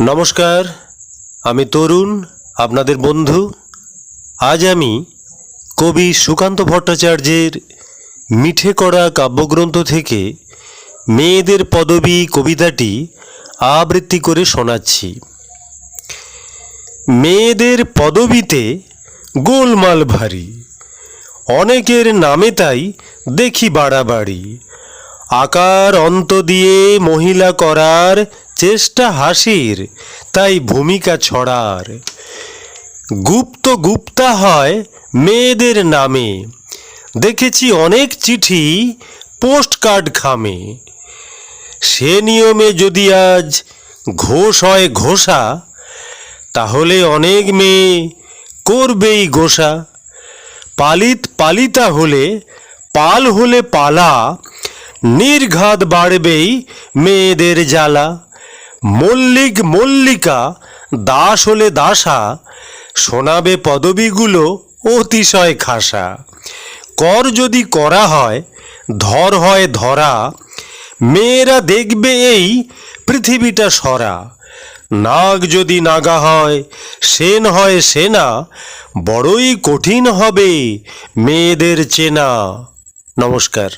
নমস্কার, আমি তরুণ, আপনাদের বন্ধু। আজ আমি কবি সুকান্ত ভট্টাচার্যের মিঠে করা কাব্যগ্রন্থ থেকে মেয়েদের পদবী কবিতাটি আবৃত্তি করে শোনাচ্ছি। মেয়েদের পদবীতে গোলমাল ভারী, অনেকের নামে তাই দেখি বাড়াবাড়ি। আকার অন্ত দিয়ে মহিলা করার চেষ্টা হাসির, তাই ভূমিকা ছড়ার। গুপ্ত গুপ্তা হয় মেয়েদের নামে। দেখেছি অনেক চিঠি পোস্ট কার্ড খামে সে নিয়মে যদি আজ ঘোষ হয় ঘোষা, তাহলে অনেক মেয়ে করবেই গোসা। পালিত পালিতা হলে পাল হলে পালা, নির্ঘাত বাড়বেই মেয়েদের জ্বালা। মল্লিক মল্লিকা, দাস হলে দাসা, শোনাবে পদবীগুলো অতিশয় খাসা। কর যদি করা হয়, ধর হয় ধরা, মেয়েরা দেখবে এই পৃথিবীটা সরা। নাগ যদি নাগা হয়, সেন হয় সেনা, বড়ই কঠিন হবে মেয়েদের চেনা। নমস্কার।